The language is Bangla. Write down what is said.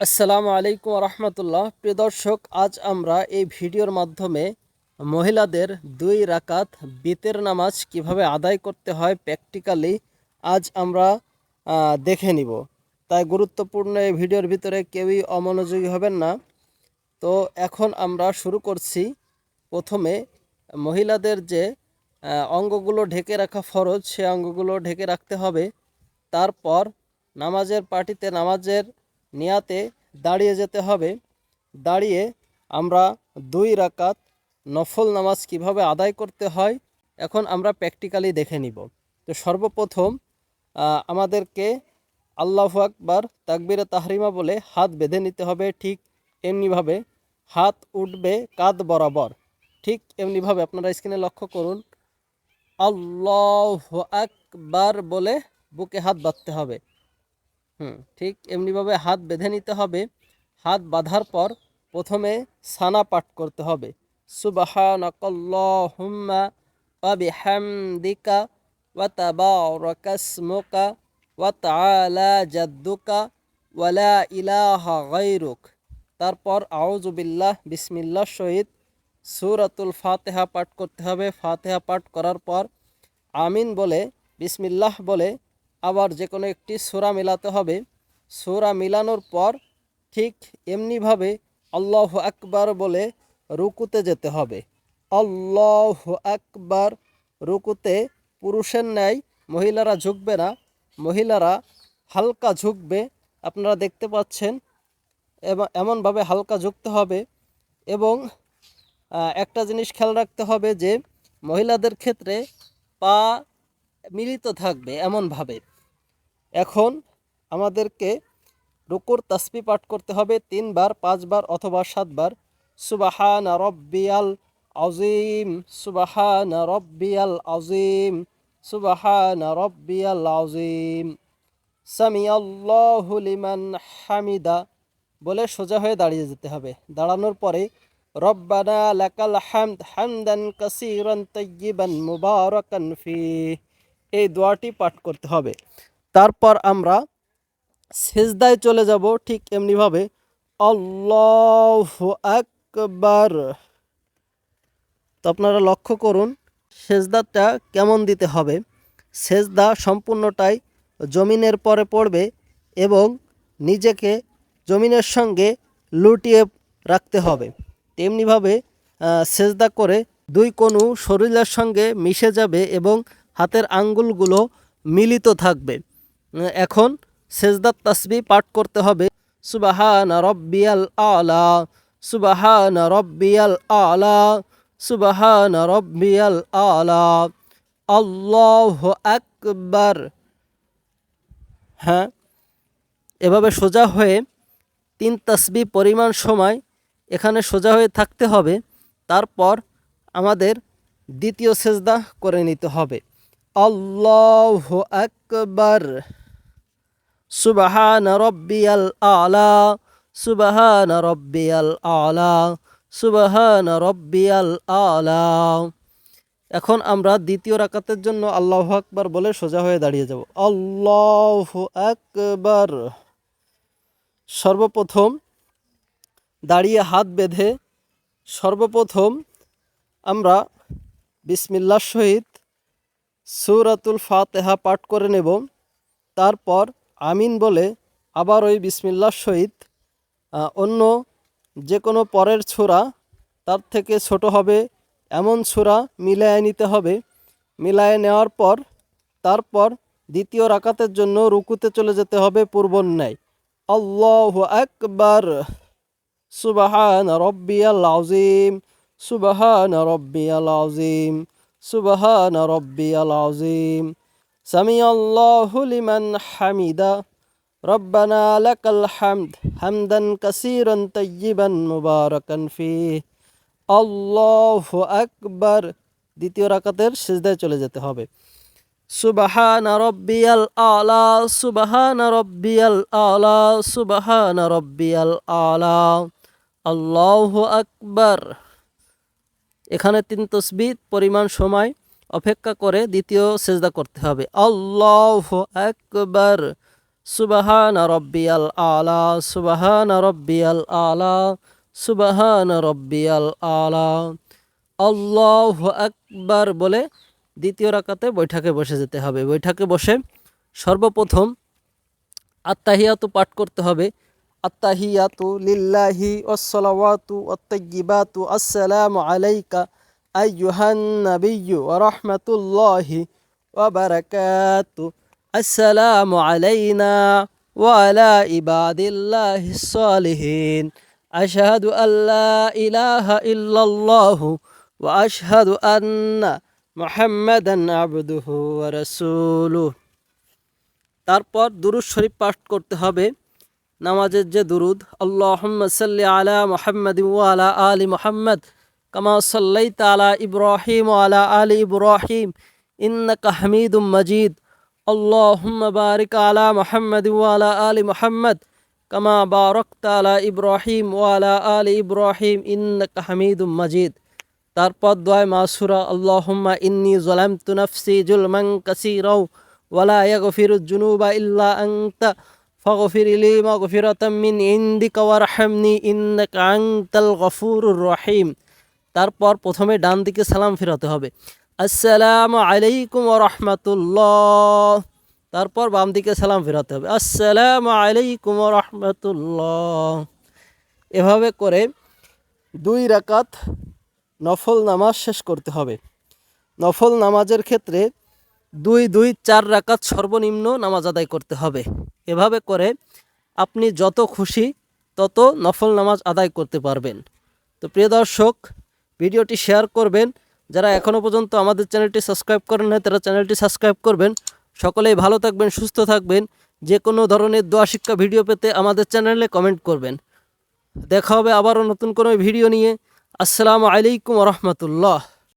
আসসালামু আলাইকুম রহমতুল্লাহ প্রিয় দর্শক, আজ আমরা এই ভিডিওর মাধ্যমে মহিলাদের দুই রাকাত বেতের নামাজ কীভাবে আদায় করতে হয় প্র্যাকটিক্যালি আজ আমরা দেখে নিব। তাই গুরুত্বপূর্ণ এই ভিডিওর ভিতরে কেউই অমনোযোগী হবেন না। তো এখন আমরা শুরু করছি। প্রথমে মহিলাদের যে অঙ্গগুলো ঢেকে রাখা ফরজ, সে অঙ্গগুলো ঢেকে রাখতে হবে। তারপর নামাজের পার্টিতে নামাজের নিয়াতে দাঁড়িয়ে যেতে হবে। দাঁড়িয়ে আমরা দুই রাকাত নফল নামাজ কীভাবে আদায় করতে হয়, এখন আমরা প্র্যাকটিক্যালি দেখে নিব। তো সর্বপ্রথম আমাদেরকে আল্লাহ আকবার তাকবিরে তাহরিমা বলে হাত বেঁধে নিতে হবে ঠিক এমনিভাবে। হাত উঠবে কাঁধ বরাবর, ঠিক এমনিভাবে আপনারা স্ক্রিনে লক্ষ্য করুন। আল্লাহ আকবার বলে বুকে হাত বাঁধতে হবে। হুম, ঠিক এমনিভাবে হাত বেঁধে নিতে হবে। হাত বাঁধার পর প্রথমে সানা পাঠ করতে হবে। সুবাহানাকাল্লাহুম্মা ওয়া বিহামদিকা ওয়া তাবারাকাসমুকা ওয়া তাআলা জাদ্দুকা ওয়া লা ইলাহা গায়রুক। তারপর আউযু বিল্লাহ বিসমিল্লাহ শহীদ সূরাতুল ফাতেহা পাঠ করতে হবে। ফাতেহা পাঠ করার পর আমিন বলে, বিসমিল্লাহ বলে আবার যে কোনো একটি সোরা মেলাতে হবে। সোরা মিলানোর পর ঠিক এমনিভাবে আল্লাহ আকবার বলে রুকুতে যেতে হবে। আল্লাহ আকবার রুকুতে পুরুষের ন্যায় মহিলারা ঝুঁকবে না। মহিলারা হালকা ঝুঁকবে, আপনারা দেখতে পাচ্ছেন। এমনভাবে হালকা ঝুঁকতে হবে এবং একটা জিনিস খেয়াল রাখতে হবে যে মহিলাদের ক্ষেত্রে পা মিলিত থাকবে এমনভাবে। এখন আমাদেরকে রুকুর তাসবি পাঠ করতে হবে তিনবার, পাঁচবার অথবা সাতবার। সুবাহান রব্বিয়াল আজিম সুবাহান রব্বিয়াল আজিম সুবাহান রব্বিয়াল আজিম সামি আল্লাহু লিমান হামিদা। বলে সোজা হয়ে দাঁড়িয়ে যেতে হবে। দাঁড়ানোর পরে, রব্বানা লাকাল হামদ হামদান কাসীরান তাইয়িবান মুবারাকান ফি এই দোয়াটি পাঠ করতে হবে। তারপর আমরা সেজদায় চলে যাব ঠিক এমনিভাবে। আল্লাহ আকবার। তো আপনারা লক্ষ্য করুন, সেজদাটা কেমন দিতে হবে। সেজদা সম্পূর্ণটাই জমিনের পরে পড়বে এবং নিজেকে জমিনের সঙ্গে লুটিয়ে রাখতে হবে। তেমনিভাবে সেজদা করে দুই কোণু শরীরের সঙ্গে মিশে যাবে এবং হাতের আঙ্গুলগুলো মিলিত থাকবে। এখন সেজদার তাসবি পাঠ করতে হবে। সুবাহান রব্বিয়াল আলা, সুবাহান রব্বিয়াল আলা, সুবাহান রব্বিয়াল আলা। আল্লাহ আকবার। হ্যাঁ এভাবে সোজা হয়ে তিন তাসবি পরিমাণ সময় এখানে সোজা হয়ে থাকতে হবে। তারপর আমাদের দ্বিতীয় সেজদা করে নিতে হবে। আল্লাহ আকবার। সুবাহান রব্বিয়াল আলা, সুবাহান রব্বিয়াল আলা, সুবাহান রব্বিয়াল আলা। এখন আমরা দ্বিতীয় রাকাতের জন্য আল্লাহ আকবার বলে সোজা হয়ে দাঁড়িয়ে যাব। আল্লাহ আকবার। সর্বপ্রথম দাঁড়িয়ে হাত বেঁধে সর্বপ্রথম আমরা বিসমিল্লার সহিত সূরাতুল ফাতেহা পাঠ করে নেব। তারপর আমিন বলে আবার ওই বিসমিল্লার সহিত অন্য যে কোনো পরের ছোরা তার থেকে ছোট হবে, এমন ছোরা মিলায় নিতে হবে। মিলায় নেওয়ার পর, তারপর দ্বিতীয় রাকাতের জন্য রুকুতে চলে যেতে হবে পূর্বর ন্যায় আল্লাহ আকবার। সুবাহান রব্বিয়াল আজিম সুবাহান রব্বিয়াল আজিম সুবাহান রব্বিয়াল আজিম সামি আল্লাহু লিমান হামিদা। রব্বানা লাকাল হামদ হামদান কাসীরান তাইয়িবান মুবারাকান ফিহ। আল্লাহু আকবার। দ্বিতীয় রাকাতের সিজদায় চলে যেতে হবে। সুবাহান রব্বিয়াল আলা, সুবাহান রব্বিয়াল আলা, সুবাহান রব্বিয়াল আলা। আল্লাহু আকবার। এখানে তিন তসবি পরিমাণ সময় অপেক্ষা করে দ্বিতীয় সেজদা করতে হবে। আল্লাহ একবার সুবাহান রব্বিয়াল আলা, সুবাহান রব্বিয়াল আলা, সুবাহান রব্বিয়াল আলা। আল্লাহ একবার বলে দ্বিতীয় রাকাতে বৈঠকে বসে যেতে হবে। বৈঠকে বসে সর্বপ্রথম আত্তাহিয়াতু পাঠ করতে হবে। আত্তাহিয়াতু লিল্লাহি ওয়াসসালাওয়াতু ওয়াত্তাইয়িবাতু আসসালামু আলাইকা আইয়ুহান নাবিয়্যু ওয়া রাহমাতুল্লাহি ওয়া বারাকাতু। আসসালামু আলাইনা ওয়া আলা ইবাদিল্লাহিস সালিহিন আশহাদু আল্লা ইলাহা ইল্লাল্লাহু ওয়া আশহাদু আন্না মুহাম্মাদান আবদুহু ওয়া রাসূলুহু। তারপর দুরুদ শরীফ পাঠ করতে হবে। নামাজের যে দুরুদ আলা মুহাম্মাদ আলা আলি মুহাম্মদ, কামা সাল্লাইতা আলা ইব্রাহিম আলা আলি ইব্রাহিম, ইন্নাকা হামিদুম মাজিদ। আলা আলি মুহাম্মদ, কামা বারাকতা আলা ইব্রাহিম ওয়া আলা আলি ইব্রাহিম, ইন্নাকা তারপর দোয়ায় মাসুরা আল্লাহুম্মা ইন্নি যালামতু নাফসি জুলমান কাসীরাও ওয়ালা ইয়াগফিরু যুনুবা ইল্লা আনতা। ফাগফির লি মাগফিরাতাম মিন ইনদিকা ওয়ারহামনি ইন্নাকা আনতাল গফুরুর রহিম তারপর প্রথমে ডান দিকে সালাম ফেরাতে হবে। আসসালামু আলাইকুম রাহমাতুল্লাহ তারপর বাম দিকে সালাম ফেরাতে হবে। আসসালামু আলাইকুম রাহমাতুল্লাহ এভাবে করে দুই রাকাত নফল নামাজ শেষ করতে হবে। নফল নামাজের ক্ষেত্রে দুই দুই চার রাকাত সর্বনিম্ন নামাজ আদায় করতে হবে। এভাবে করে আপনি যত খুশি তত নফল নামাজ আদায় করতে পারবেন। তো প্রিয় দর্শক, ভিডিওটি শেয়ার করবেন। যারা এখনও পর্যন্ত আমাদের চ্যানেলটি সাবস্ক্রাইব করেন না তারা চ্যানেলটি সাবস্ক্রাইব করবেন। সকলেই ভালো থাকবেন, সুস্থ থাকবেন। যে কোনো ধরনের দোয়া শিক্ষা ভিডিও পেতে আমাদের চ্যানেলে কমেন্ট করবেন। দেখা হবে আবারও নতুন কোনো ভিডিও নিয়ে। আসসালামু আলাইকুম রহমতুল্লাহ।